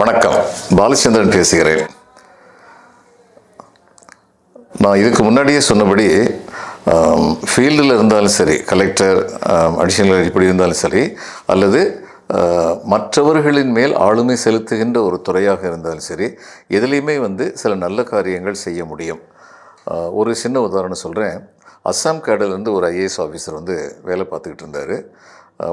வணக்கம். பாலச்சந்திரன் பேசுகிறேன். நான் இதுக்கு முன்னாடியே சொன்னபடி ஃபீல்டில் இருந்தாலும் சரி கலெக்டர் அடிஷனல் இப்படி இருந்தாலும் சரி அல்லது மற்றவர்களின் மேல் ஆளுமை செலுத்துகின்ற ஒரு துறையாக இருந்தாலும் சரி எதுலேயுமே வந்து சில நல்ல காரியங்கள் செய்ய முடியும். ஒரு சின்ன உதாரணம் சொல்கிறேன் அஸ்ஸாம் கேடர்லேருந்து ஒரு ஐஏஎஸ் ஆஃபீஸர் வந்து வேலை பார்த்துக்கிட்டு இருந்தார்.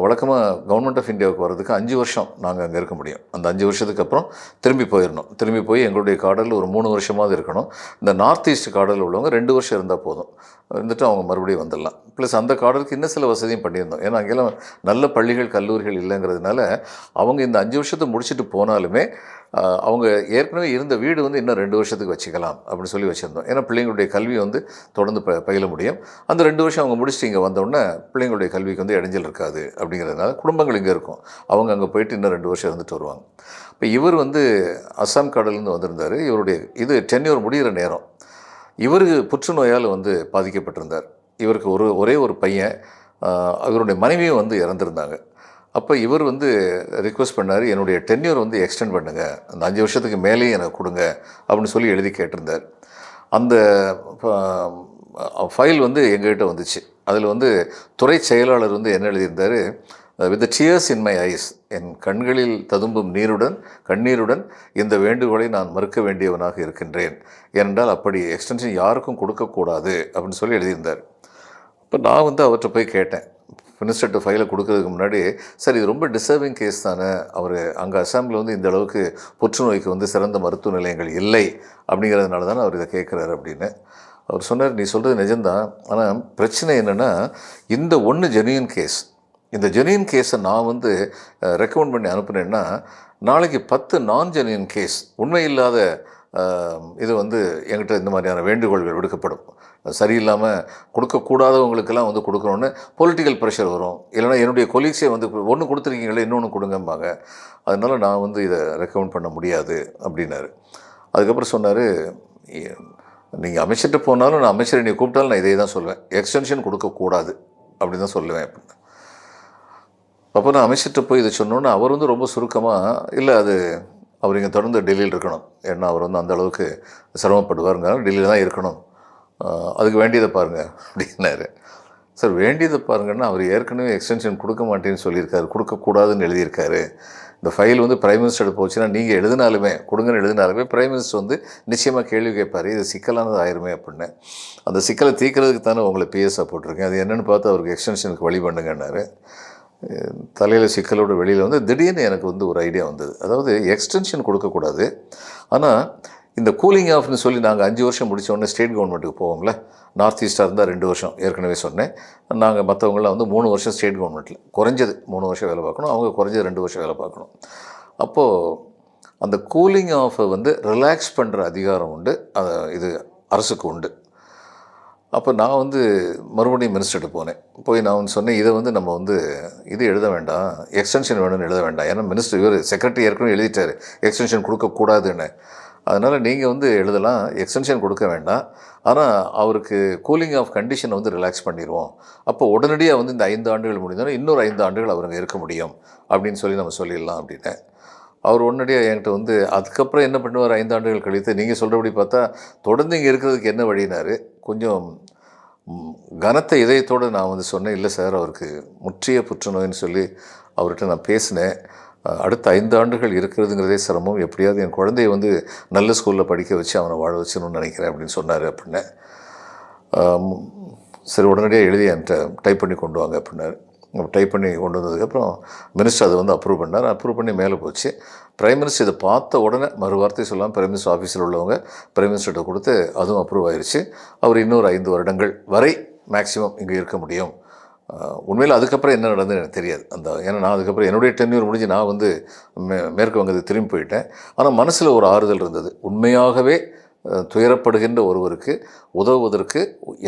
வழக்கமாக கவர்மெண்ட் ஆஃப் இந்தியாவுக்கு வர்றதுக்கு அஞ்சு வருஷம் நாங்கள் அங்கே இருக்க முடியும். அந்த அஞ்சு வருஷத்துக்கு அப்புறம் திரும்பி போயிடணும் திரும்பி போய் எங்களுடைய காடலில் ஒரு மூணு வருஷமாவது இருக்கணும். இந்த நார்த் ஈஸ்ட் காடலில் உள்ளவங்க ரெண்டு வருஷம் இருந்தால் போதும். இருந்துட்டு அவங்க மறுபடியும் வந்துடலாம். ப்ளஸ் அந்த காடலுக்கு இன்னும் சில வசதியும் பண்ணியிருந்தோம். ஏன்னா அங்கெல்லாம் நல்ல பள்ளிகள் கல்லூரிகள் இல்லைங்கிறதுனால அவங்க இந்த அஞ்சு வருஷத்தை முடிச்சுட்டு போனாலுமே அவங்க ஏற்கனவே இருந்த வீடு வந்து இன்னும் ரெண்டு வருஷத்துக்கு வச்சுக்கலாம் அப்படின்னு சொல்லி வச்சுருந்தோம். ஏன்னா பிள்ளைங்களுடைய கல்வி வந்து தொடர்ந்து ப பயில முடியும். அந்த ரெண்டு வருஷம் அவங்க முடிச்சுட்டு இங்கே வந்தோடனே பிள்ளைங்களுடைய கல்விக்கு வந்து இடைஞ்சல் இருக்காது அப்படிங்கிறதுனால குடும்பங்கள் இங்கே இருக்கும். அவங்க அங்கே போயிட்டு இன்னும் ரெண்டு வருஷம் இருந்துட்டு வருவாங்க. இப்போ இவர் வந்து அஸ்ஸாம் கடல்லேருந்து வந்திருந்தார். இவருடைய இது டென்யூர் முடிகிற நேரம். இவர் புற்றுநோயால் வந்து பாதிக்கப்பட்டிருந்தார். இவருக்கு ஒரு ஒரே ஒரு பையன் அவருடைய மனைவியும் வந்து இறந்துருந்தாங்க. அப்போ இவர் வந்து ரிக்வெஸ்ட் பண்ணார் என்னுடைய டென்யூர் வந்து எக்ஸ்டெண்ட் பண்ணுங்கள் அந்த அஞ்சு வருஷத்துக்கு மேலேயும் எனக்கு கொடுங்க. அப்படின்னு சொல்லி எழுதி கேட்டிருந்தார். அந்த ஃபைல் வந்து எங்ககிட்ட வந்துச்சு. அதில் வந்து துறை செயலாளர் வந்து என்ன எழுதியிருந்தார்? With tears in my eyes என் கண்களில் ததும்பும் நீருடன் கண்ணீருடன் இந்த வேண்டுகோளை நான் மறுக்க வேண்டியவனாக இருக்கின்றேன். ஏனென்றால் அப்படி எக்ஸ்டென்ஷன் யாருக்கும் கொடுக்கக்கூடாது. அப்படின்னு சொல்லி எழுதியிருந்தார். இப்போ நான் வந்து அவர்கிட்ட போய் கேட்டேன். மினிஸ்டர்கிட்ட ஃபைலை கொடுக்கறதுக்கு முன்னாடி சார் இது ரொம்ப டிசர்விங் கேஸ் தானே. அவர் அங்கே அசாமில் வந்து இந்த அளவுக்கு புற்றுநோய்க்கு வந்து சிறந்த மருத்துவ நிலையங்கள் இல்லை. அப்படிங்கிறதுனால தானே அவர் இதை கேட்குறாரு அப்படின்னு. அவர் சொன்னார் நீ சொல்கிறது நிஜம்தான். ஆனால் பிரச்சனை என்னென்னா இந்த ஒன்று ஜெனியன் கேஸ் இந்த ஜெனியன் கேஸை நான் வந்து ரெக்கமெண்ட் பண்ணி அனுப்புனேன்னா நாளைக்கு பத்து நான் ஜெனியன் கேஸ் உண்மை இல்லாத இது வந்து என்கிட்ட இந்த மாதிரியான வேண்டுகோள்கள் விடுக்கப்படும். சரியில்லாமல் கொடுக்கக்கூடாதவங்களுக்கெல்லாம் வந்து கொடுக்கணுன்னு பொலிட்டிக்கல் ப்ரெஷர் வரும். இல்லைன்னா என்னுடைய கொலீக்ஸே வந்து ஒன்று கொடுத்துருக்கீங்களே இன்னொன்று கொடுங்கம்பாங்க. அதனால் நான் வந்து இதை ரெக்கமெண்ட் பண்ண முடியாது அப்படின்னாரு. அதுக்கப்புறம் சொன்னார் நீங்கள் அமைச்சர்கிட்ட போனாலும் நான் அமைச்சரை நீ கூப்பிட்டாலும் நான் இதே தான் சொல்லுவேன் எக்ஸ்டென்ஷன் கொடுக்கக்கூடாது அப்படி தான் சொல்லுவேன் அப்படின்னு. அப்போ நான் அமைச்சர்கிட்ட போய் இதை சொன்னோன்னே அவர் வந்து ரொம்ப சுருக்கமாக இல்லை அது அவர் இங்கே தொடர்ந்து டெல்லியில் இருக்கணும். ஏன்னா அவர் வந்து அந்த அளவுக்கு சிரமப்படுவாருங்க டெல்லியில் தான் இருக்கணும். அதுக்கு வேண்டியதை பாருங்கள் அப்படின்னாரு. சார் வேண்டியதை பாருங்கன்னா அவர் ஏற்கனவே எக்ஸ்டென்ஷன் கொடுக்க மாட்டேன்னு சொல்லியிருக்காரு. கொடுக்கக்கூடாதுன்னு எழுதியிருக்காரு. இந்த ஃபைல் வந்து பிரைம் மினிஸ்டர் போச்சுன்னா நீங்கள் எழுதினாலுமே கொடுங்கன்னு எழுதினாலுமே பிரைம் மினிஸ்டர் வந்து நிச்சயமாக கேள்வி கேட்பார். இது சிக்கலானது ஆயிருமே அப்படின்னு. அந்த சிக்கலை தீர்க்கறதுக்கு தானே உங்களை பிஎஸ்ஆ போட்டிருக்கேன். அது என்னென்னு பார்த்து அவருக்கு எக்ஸ்டென்ஷனுக்கு வழி பண்ணுங்கன்னாரு. தலையில் சிக்கலோட வெளியில் வந்து திடீர்னு எனக்கு வந்து ஒரு ஐடியா வந்தது. அதாவது எக்ஸ்டென்ஷன் கொடுக்கக்கூடாது. ஆனால் இந்த கூலிங் ஆஃப்னு சொல்லி நாங்கள் அஞ்சு வருஷம் முடித்த உடனே ஸ்டேட் கவர்மெண்ட்டுக்கு போவோம்ல. நார்த் ஈஸ்டாக இருந்தால் ரெண்டு வருஷம் ஏற்கனவே சொன்னேன். நாங்கள் மற்றவங்களாம் வந்து மூணு வருஷம் ஸ்டேட் கவர்மெண்ட்டில் குறைஞ்சது மூணு வருஷம் வேலை பார்க்கணும் அவங்க குறைஞ்சது ரெண்டு வருஷம் வேலை பார்க்கணும். அப்போது அந்த கூலிங் ஆஃபை வந்து ரிலாக்ஸ் பண்ணுற அதிகாரம் உண்டு இது அரசுக்கு உண்டு. அப்போ நான் வந்து மறுபடியும் மினிஸ்டர்கிட்ட போனேன். போய் நான் வந்து சொன்னேன் இதை வந்து நம்ம வந்து இது எழுத வேண்டாம் எக்ஸ்டென்ஷன் வேணும்னு எழுத வேண்டாம். ஏன்னா மினிஸ்டர் இவர் செக்ரட்டரி ஏற்கனவே எழுதிட்டார் எக்ஸ்டென்ஷன் கொடுக்கக்கூடாதுன்னு. அதனால் நீங்கள் வந்து எழுதலாம் எக்ஸ்டென்ஷன் கொடுக்க வேண்டாம். ஆனால் அவருக்கு கூலிங் ஆஃப் கண்டிஷனை வந்து ரிலாக்ஸ் பண்ணிடுவோம் அப்போ உடனடியாக வந்து இந்த ஐந்து ஆண்டுகள் முடிந்தோன்னா இன்னொரு ஐந்து ஆண்டுகள் அவருங்க இருக்க முடியும் அப்படின்னு சொல்லி நம்ம சொல்லிடலாம் அப்படின்னு. அவர் உடனடியாக என்கிட்ட வந்து அதுக்கப்புறம் என்ன பண்ணுவார் ஐந்து ஆண்டுகள் கழித்து? நீங்கள் சொல்கிறபடி பார்த்தா தொடர்ந்து இங்கே இருக்கிறதுக்கு என்ன வழினாரு? கொஞ்சம் கனத்த இதயத்தோடு நான் வந்து சொன்னேன் இல்லை சார் அவருக்கு முற்றிய புற்றுநோயின்னு சொல்லி அவர்கிட்ட நான் பேசினேன். அடுத்த ஐந்து ஆண்டுகள் இருக்கிறதுங்கிறதே சிரமம். எப்படியாவது என் குழந்தைய வந்து நல்ல ஸ்கூலில் படிக்க வச்சு அவனை வாழ வச்சணும்னு நினைக்கிறேன் அப்படின்னு சொன்னார் அப்படின்னு. சரி உடனடியாக எழுதி என்கிட்ட டைப் பண்ணி கொண்டு வாங்க அப்படின்னாரு. டைப் பண்ணி கொண்டு வந்ததுக்கப்புறம் மினிஸ்டர் அதை வந்து அப்ரூவ் பண்ணார். அப்ரூவ் பண்ணி மேலே போச்சு. பிரைம் மினிஸ்டர் இதை பார்த்த உடனே மறு வார்த்தை சொல்லாமல் பிரைம் மினிஸ்டர் ஆஃபீஸில் உள்ளவங்க பிரைம் மினிஸ்டர்கிட்ட கொடுத்து அதுவும் அப்ரூவ் ஆயிடுச்சு அவர் இன்னொரு ஐந்து வருடங்கள் வரை மேக்ஸிமம் இங்கே இருக்க முடியும். உண்மையில் அதுக்கப்புறம் என்ன நடந்தது எனக்கு தெரியாது. அந்த ஏன்னா நான் அதுக்கப்புறம் என்னுடைய டென்யூர் முடிஞ்சு நான் வந்து மே மேற்கு வங்கத்துக்கு திரும்பி போயிட்டேன். ஆனால் மனசில் ஒரு ஆறுதல் இருந்தது. உண்மையாகவே துயரப்படுகின்ற ஒருவருக்கு உதவுவதற்கு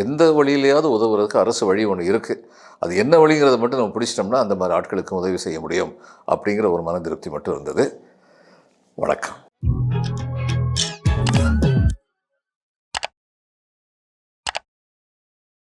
எந்த வழியிலையாவது உதவுவதற்கு அரசு வழி ஒன்று இருக்குது அது என்ன வழிங்கிறத மட்டும் நம்ம பிடிச்சிட்டோம்னா அந்த மாதிரி ஆட்களுக்கும் உதவி செய்ய முடியும் அப்படிங்கிற ஒரு மன திருப்தி மட்டும் இருந்தது. வணக்கம்.